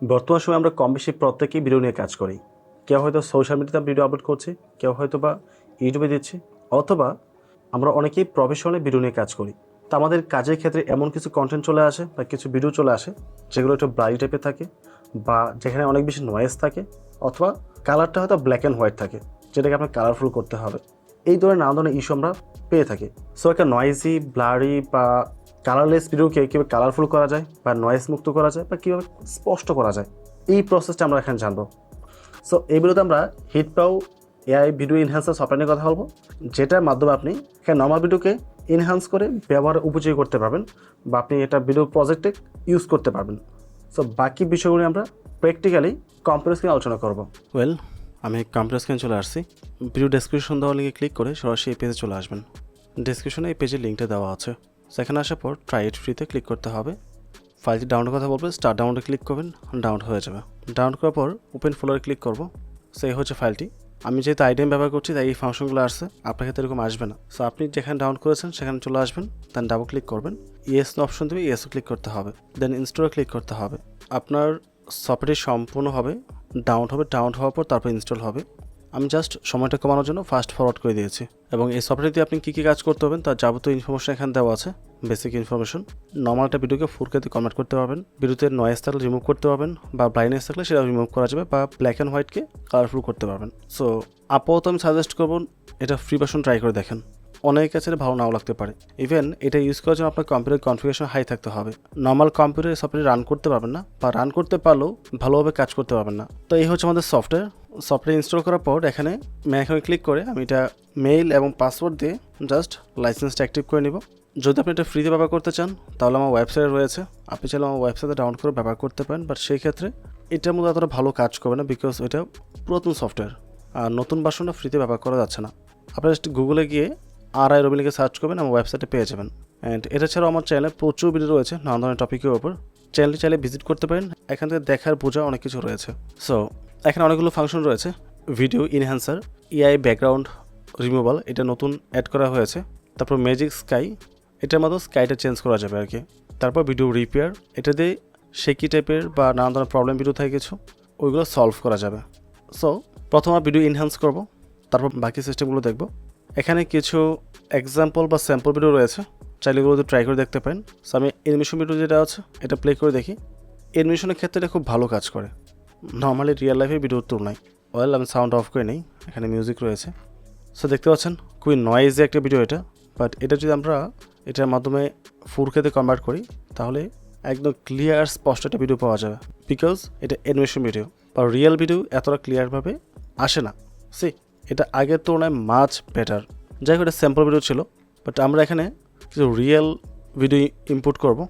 বর্তমান সময় আমরা কম বেশি প্রত্যেকেই ভিডিও নিয়ে কাজ করি। কেউ হয়তো সোশ্যাল মিডিয়াতে ভিডিও আপলোড করছে, কেউ হয়তো বা ইউটিউবে দিচ্ছে, অথবা আমরা অনেকেই প্রফেশনালি ভিডিও নিয়ে কাজ করি। তো আমাদের কাজের ক্ষেত্রে এমন কিছু কন্টেন্ট চলে আসে বা কিছু ভিডিও চলে আসে, যেগুলো একটু ব্রাইট টাইপের থাকে বা যেখানে অনেক বেশি নয়েজ থাকে, অথবা কালারটা হয়তো ব্ল্যাক অ্যান্ড হোয়াইট থাকে, যেটাকে আপনার কালারফুল করতে হবে। এই ধরনের নানা ধরনের ইস্যু আমরা পেয়ে থাকি। সো একটা নয়েজি ব্লারি বা কালারলেস ভিডিওকে কীভাবে কালারফুল করা যায় বা নয়েজ মুক্ত করা যায় বা কীভাবে স্পষ্ট করা যায়, এই প্রসেসটা আমরা এখানে জানব। সো এই ভিডিওতে আমরা হিট পাও এআই ভিডিও ইনহ্যান্সার সফটওয়্যার নিয়ে কথা বলব, যেটার মাধ্যমে আপনি এখানে নর্মাল ভিডিওকে ইনহ্যান্স করে ব্যবহারের উপযোগী করতে পারবেন বা আপনি এটা ভিডিও প্রজেক্টে ইউজ করতে পারবেন। সো বাকি বিষয়গুলি আমরা প্র্যাকটিক্যালি কম্পিউটার স্ক্রিনে আলোচনা করব। ওয়েল আমি কম্পিউটার স্ক্রিনে চলে আসছি। ভিডিও ডেসক্রিপশন দেওয়া লিঙ্কে ক্লিক করে সরাসরি এই পেজে চলে আসবেন। ডেসক্রিপশনে এই পেজের লিঙ্কটা দেওয়া আছে। সেখানে আসার পর ট্রাই ইট ফ্রিতে ক্লিক করতে হবে। ফাইলটি ডাউনলোড কথা বলবে স্টার্ট ডাউনলোডে ক্লিক করবেন ডাউনলোড হয়ে যাবে। ডাউনলোড করার পর ওপেন ফোল্ডারে ক্লিক করব, সেই হচ্ছে ফাইলটি আমি যেহেতু আইটেম ব্যবহার করছি, তাই এই ফাংশনগুলো আসছে, আপনার ক্ষেত্রে এরকম আসবে না। সো আপনি যেখানে ডাউনলোড করেছেন, সেখানে চলে আসবেন দেন ডাবল ক্লিক করবেন। ইয়েস অপশন দেবে ইয়েসও ক্লিক করতে হবে। দেন ইনস্টলে ক্লিক করতে হবে। আপনার সফটওয়্যারটি সম্পূর্ণভাবে ডাউনলোড হবে ডাউনলোড হওয়ার পর তারপর ইনস্টল হবে। আমি জাস্ট সময়টা কমানোর জন্য ফাস্ট ফরওয়ার্ড করে দিয়েছি। এবং এই সফটওয়্যার দিয়ে আপনি কী কী কাজ করতে হবেন তার যাবতীয় ইনফরমেশন এখানে দেওয়া আছে। Basic information. নর্মাল একটা ভিডিওকে ফুরকেতে কনভার্ট করতে পারবেন। ভিডিওতে নয়েজ থাকলে রিমুভ করতে পারবেন বা ব্রাইটনেস থাকলে সেটা রিমুভ করা যাবে বা ব্ল্যাক অ্যান্ড হোয়াইটকে কালারফুল করতে পারবেন। সো আপাতত আমি সাজেস্ট করব এটা ফ্রি ভার্সন ট্রাই করে দেখেন। অনেকের কাছে ভালো নাও লাগতে পারে। ইভেন এটা ইউজ করার জন্য আপনার কম্পিউটার কনফিগারেশন হাই থাকতে হবে। নর্মাল কম্পিউটারে সফটওয়্যার রান করতে পারবেন না বা রান করতে পারলেও ভালোভাবে কাজ করতে পারবেন না। তো এই হচ্ছে আমাদের সফটওয়্যার সফটওয়্যার ইনস্টল করার পর এখানে এখানে ক্লিক করে আমি এটা মেইল এবং পাসওয়ার্ড দিয়ে জাস্ট লাইসেন্সটা অ্যাক্টিভ করে নিব। যদি আপনি এটা ফ্রিতে ব্যবহার করতে চান, তাহলে আমার ওয়েবসাইট রয়েছে। আপনি চাইলে আমার ওয়েবসাইটে ডাউনলোড করে ব্যবহার করতে পারেন বাট সেই ক্ষেত্রে এটার মধ্যে অতটা ভালো কাজ করবে না বিকজ এটা পুরাতন সফটওয়্যার আর নতুন বাসনটা ফ্রিতে ব্যবহার করা যাচ্ছে না। আপনারা জাস্ট গুগলে গিয়ে আর আই রবিলিকে সার্চ করবেন, আমার ওয়েবসাইটে পেয়ে যাবেন। অ্যান্ড এটা ছাড়াও আমার চ্যানেলে প্রচুর ভিডিও রয়েছে নানা ধরনের টপিকের ওপর চ্যানেলটি চাইলে ভিজিট করতে পারেন, এখান থেকে দেখার বোঝা অনেক কিছু রয়েছে। সো এখানে অনেকগুলো ফাংশন রয়েছে। Video enhancer AI background removal এটা নতুন অ্যাড করা হয়েছে। তারপর ম্যাজিক স্কাই এটার মধ্যে স্কাইটা চেঞ্জ করা যাবে আর কি তারপর ভিডিও রিপেয়ার এটা দিয়ে শেকি টাইপের বা নানা ধরনের প্রবলেম ভিডিও থাকে কিছু, ওইগুলো সলভ করা যাবে। সো প্রথম ভিডিও ইনহ্যান্স করব, তারপর বাকি সিস্টেমগুলো দেখব। এখানে কিছু এক্সাম্পল বা স্যাম্পল ভিডিও রয়েছে, চাইলে এগুলো ট্রাই করে দেখতে পারেন। সো আমি এনিমেশন ভিডিও যেটা আছে, এটা প্লে করে দেখি। এনিমেশনের ক্ষেত্রে এটা খুব ভালো কাজ করে। নর্মালি রিয়েল লাইফে ভিডিওর তুলনায়। ওয়েল আমি সাউন্ড অফ করে নিই, এখানে মিউজিক রয়েছে। সো দেখতে পাচ্ছেন, খুবই নয়েজি একটা ভিডিও এটা। বাট এটা যদি আমরা এটার মাধ্যমে ফুরকেতে কনভার্ট করি, তাহলে একদম ক্লিয়ার স্পষ্ট একটা ভিডিও পাওয়া যাবে। বিকজ এটা অ্যানিমেশন ভিডিও বা রিয়েল ভিডিও এতটা ক্লিয়ারভাবে আসে না। সি এটা আগের তুলনায় মাছ বেটার যাই হোক, এটা স্যাম্পল ভিডিও ছিল বাট আমরা এখানে কিছু রিয়েল ভিডিও ইম্পোর্ট করব।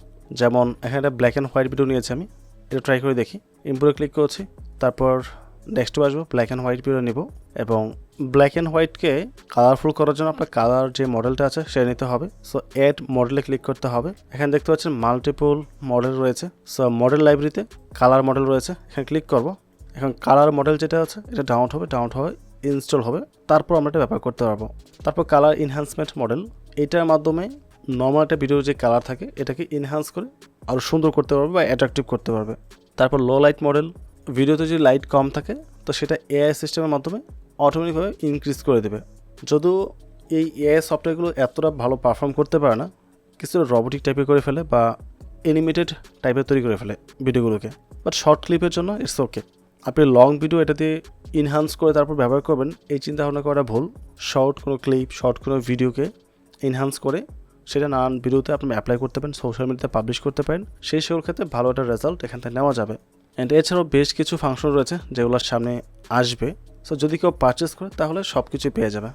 যেমন এখানে একটা ব্ল্যাক অ্যান্ড হোয়াইট ভিডিও নিয়েছি আমি, এটা ট্রাই করে দেখি। ইম্পোর্টে ক্লিক করছি, তারপর নেক্সটে আসব ব্ল্যাক অ্যান্ড হোয়াইট ভিডিও নিব, এবং ব্ল্যাক অ্যান্ড হোয়াইটকে কালারফুল করার জন্য আপনার কালার যে মডেলটা আছে, সেটা নিতে হবে। সো অ্যাড মডেলে ক্লিক করতে হবে। এখানে দেখতে পাচ্ছেন মাল্টিপল মডেল রয়েছে। সো মডেল লাইব্রেরিতে কালার মডেল রয়েছে। এখানে ক্লিক করব। এখন কালার মডেল যেটা আছে, এটা ডাউনলোড হবে ডাউনলোড হবে ইনস্টল হবে। তারপর আমরা এটা ব্যবহার করতে পারব। তারপর কালার ইনহ্যান্সমেন্ট মডেল এটার মাধ্যমে নর্মাল একটা ভিডিওর যে কালার থাকে, এটাকে ইনহ্যান্স করে আরও সুন্দর করতে পারবে বা অ্যাট্রাকটিভ করতে পারবে। তারপর লো লাইট মডেল ভিডিওতে যদি লাইট কম থাকে, তো সেটা এআই সিস্টেমের মাধ্যমে অটোমেটিকভাবে ইনক্রিজ করে দেবে। যদিও এই এআই সফটওয়্যারগুলো এতটা ভালো পারফর্ম করতে পারে না, কিছু রবোটিক টাইপের করে ফেলে বা অ্যানিমেটেড টাইপের তৈরি করে ফেলে ভিডিওগুলোকে। বাট শর্ট ক্লিপের জন্য ইটস ওকে আপনি লং ভিডিও এটা দিয়ে ইনহান্স করে তারপর ব্যবহার করবেন, এই চিন্তা ভাবনা করা ভুল। শর্ট কোনো ক্লিপ শর্ট কোনো ভিডিওকে ইনহান্স করে সেটা নানান ভিডিওতে আপনি অ্যাপ্লাই করতে পারেন সোশ্যাল মিডিয়াতে পাবলিশ করতে পারেন। সেই সেগুলোর ক্ষেত্রে ভালো একটা রেজাল্ট এখান থেকে নেওয়া যাবে। অ্যান্ড এছাড়াও বেশ কিছু ফাংশন রয়েছে যেগুলোর সামনে আসবে। সো যদি কেউ পারচেস করে, তাহলে সব কিছুই পেয়ে যাবে।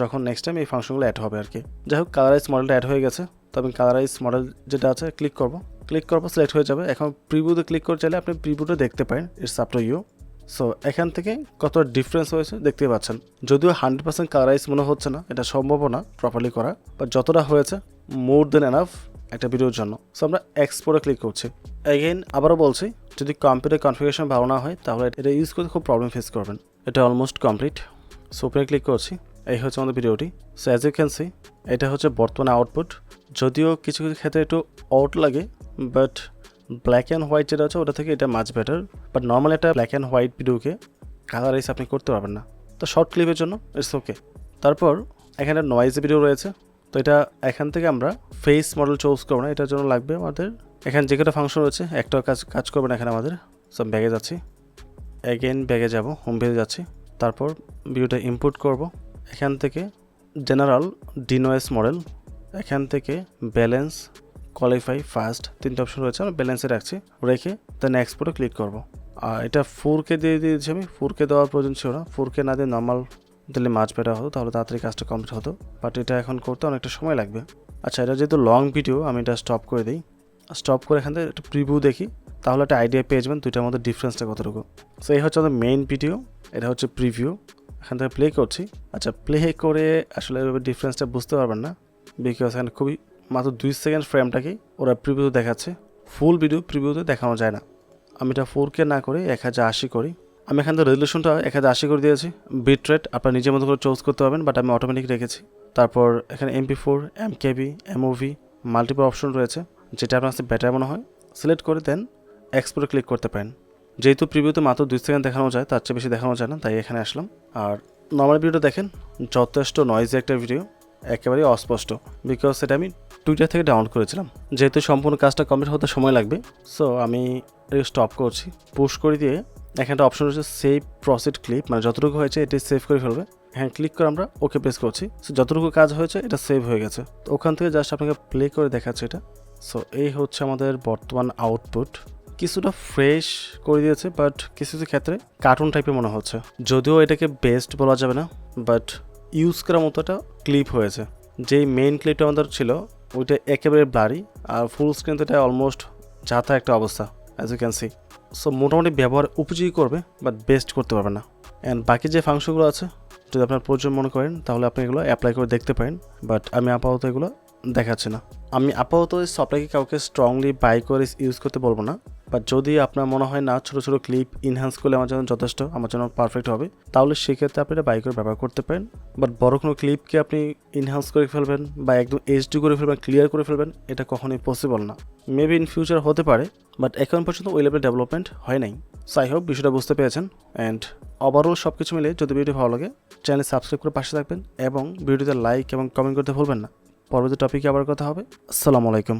যখন নেক্সট টাইম এই ফাংশনগুলো অ্যাড হবে আর কি। যাই হোক কালারাইজ মডেলটা অ্যাড হয়ে গেছে। তো আমি কালারাইজ মডেল যেটা আছে ক্লিক করব। ক্লিক করব সিলেক্ট হয়ে যাবে। এখন প্রিভিউতে ক্লিক করে চাইলে আপনি প্রিভিউটা দেখতে পারেন। It's up to you so এখান থেকে কত ডিফারেন্স হয়েছে দেখতে পাচ্ছেন। যদিও হান্ড্রেড পার্সেন্ট কালারাইজ মনে হচ্ছে না, এটা সম্ভব না প্রপারলি করা। বা যতটা হয়েছে মোর দেন এনাফ একটা ভিডিওর জন্য। সো আমরা এক্সপোর্টে ক্লিক করছি। এগেইন আবারও বলছি যদি কম্পিউটার কনফিগারেশন ভালো না হয়, তাহলে এটা ইউজ করতে খুব প্রবলেম ফেস করবেন। এটা অলমোস্ট কমপ্লিট সো ক্লিক করছি। এই হচ্ছে আমাদের ভিডিওটি so as you can see এটা হচ্ছে বর্তমানে আউটপুট যদিও কিছু কিছু ক্ষেত্রে একটু আউট লাগে বাট ব্ল্যাক অ্যান্ড হোয়াইট যেটা আছে, ওটা থেকে এটা মাছ বেটার বাট নর্মাল একটা ব্ল্যাক অ্যান্ড হোয়াইট ভিডিওকে কালারাইজ আপনি করতে পারবেন না। তো শর্ট ক্লিপের জন্য ইটস ওকে তারপর এখানে নয়েজ ভিডিও রয়েছে। তো এটা এখান থেকে আমরা ফেস মডেল চুজ করব না। এটার জন্য লাগবে আমাদের এখানে যে কটা ফাংশন রয়েছে, একটাও কাজ কাজ করবে না এখানে আমাদের। সব ব্যাগে যাচ্ছি। অ্যাগেন ব্যাগে যাব হোম পেজে যাচ্ছি। তারপর ভিডিওটা ইম্পোর্ট করব। এখান থেকে জেনারেল ডিনোয়েস মডেল এখান থেকে ব্যালেন্স কোয়ালিফাই ফার্স্ট তিনটে অপশন রয়েছে, আমি ব্যালেন্সে রাখছি। রেখে দেন এক্সপোর্টে ক্লিক করব। আর এটা ফোর কে দিয়ে দিয়েছি আমি। ফোর কে দেওয়ার প্রয়োজন ছিল না। ফোর কে না দিয়ে নর্মাল দিলে মাছ বেটা হতো, তাহলে তাড়াতাড়ি কাজটা কমপ্লিট হতো। বাট এটা এখন করতে অনেকটা সময় লাগবে। আচ্ছা এটা যেহেতু লং ভিডিও আমি এটা স্টপ করে দিই। স্টপ করে এখান থেকে একটু প্রিভিউ দেখি, তাহলে একটা আইডিয়া পেয়ে যাবেন দুইটার মধ্যে ডিফারেন্সটা কতটুকু। সো এই হচ্ছে আমাদের মেইন ভিডিও এটা হচ্ছে প্রিভিউ এখান থেকে প্লে করছি। আচ্ছা প্লে করে আসলে ডিফারেন্সটা বুঝতে পারবেন না বিকজ এখানে খুবই মাত্র দুই সেকেন্ড ফ্রেমটাকেই ওরা প্রিভিউ দেখাচ্ছে। ফুল ভিডিও প্রিভিউতে দেখানো যায় না। আমি এটা ফোর কে না করে এক হাজার আশি করি। আমি এখান থেকে রেজলিউশনটা এক হাজার আশি করে দিয়েছি। বিট রেট আপনার নিজের মতো করে চুজ করতে পারবেন বাট আমি অটোমেটিক রেখেছি। তারপর এখানে MP four M KB MOV multiple option রয়েছে। যেটা আপনার কাছে বেটার মনে হয় সিলেক্ট করে দেন এক্সপোর্টে ক্লিক করতে পারেন। যেহেতু প্রিভিউতে মাত্র দুই সেকেন্ড দেখানো যায়, তার চেয়ে বেশি দেখানো যায় না, তাই এখানে আসলাম। আর নর্মাল ভিডিওটা দেখেন, যথেষ্ট নয়েজি একটা ভিডিও একেবারেই অস্পষ্ট বিকজ সেটা আমি টুইটার থেকে ডাউনলোড করেছিলাম। যেহেতু সম্পূর্ণ কাজটা কমপ্লিট হতে সময় লাগবে সো আমি স্টপ করছি। পুশ করে দিয়ে এখানটা অপশন রয়েছে সেভ প্রসিড ক্লিপ মানে যতটুকু হয়েছে এটি সেভ করে ফেলবে। হ্যাঁ ক্লিক করে আমরা ওকে প্রেস করছি। সো যতটুকু কাজ হয়েছে, এটা সেভ হয়ে গেছে। তো ওখান থেকে জাস্ট আপনাকে প্লে করে দেখাচ্ছে এটা। সো এই হচ্ছে আমাদের বর্তমান আউটপুট কিছুটা ফ্রেশ করে দিয়েছে বাট কিছু কিছু ক্ষেত্রে কার্টুন টাইপের মনে হচ্ছে। যদিও এটাকে বেস্ট বলা যাবে না বাট ইউজ করার মতো একটা ক্লিপ হয়েছে। যেই মেইন ক্লিপটা আমাদের ছিল, ওইটা একেবারে ব্লারি আর ফুল স্ক্রিন তো এটা অলমোস্ট যাতা একটা অবস্থা as you can see so মোটামুটি ব্যবহার উপযোগী করবে বাট বেস্ট করতে পারবে না। অ্যান্ড বাকি যে ফাংশনগুলো আছে, যদি আপনার প্রয়োজন মনে করেন, তাহলে আপনি এগুলো অ্যাপ্লাই করে দেখতে পারেন। বাট আমি আপাতত এগুলো দেখাচ্ছি না। আমি আপাতত এই সফটওয়্যারকে কাউকে স্ট্রংলি বাই করে ইউজ করতে বলব না। বাট যদি আপনার মনে হয় না, ছোটো ছোটো ক্লিপ ইনহ্যান্স করলে আমার জন্য যথেষ্ট, আমার জন্য পারফেক্ট হবে, তাহলে সেক্ষেত্রে আপনি এটা বাই করে ব্যবহার করতে পারেন। বাট বড় কোনো ক্লিপকে আপনি ইনহ্যান্স করে ফেলবেন বা একদম এইচডি করে ফেলবেন ক্লিয়ার করে ফেলবেন, এটা কখনোই পসিবল না। মেবি ইন ফিউচার হতে পারে বাট এখন পর্যন্ত ওই লেভেল ডেভেলপমেন্ট হয় নাই। সাই হোপ বিষয়টা বুঝতে পেরেছেন অ্যান্ড ওভারঅল সব কিছু মিলে যদি ভিডিও ভালো লাগে চ্যানেল সাবস্ক্রাইব করে পাশে থাকবেন এবং ভিডিওতে লাইক এবং কমেন্ট করতে ভুলবেন না। পরবর্তী টপিকে আবার কথা হবে। আসসালামু আলাইকুম।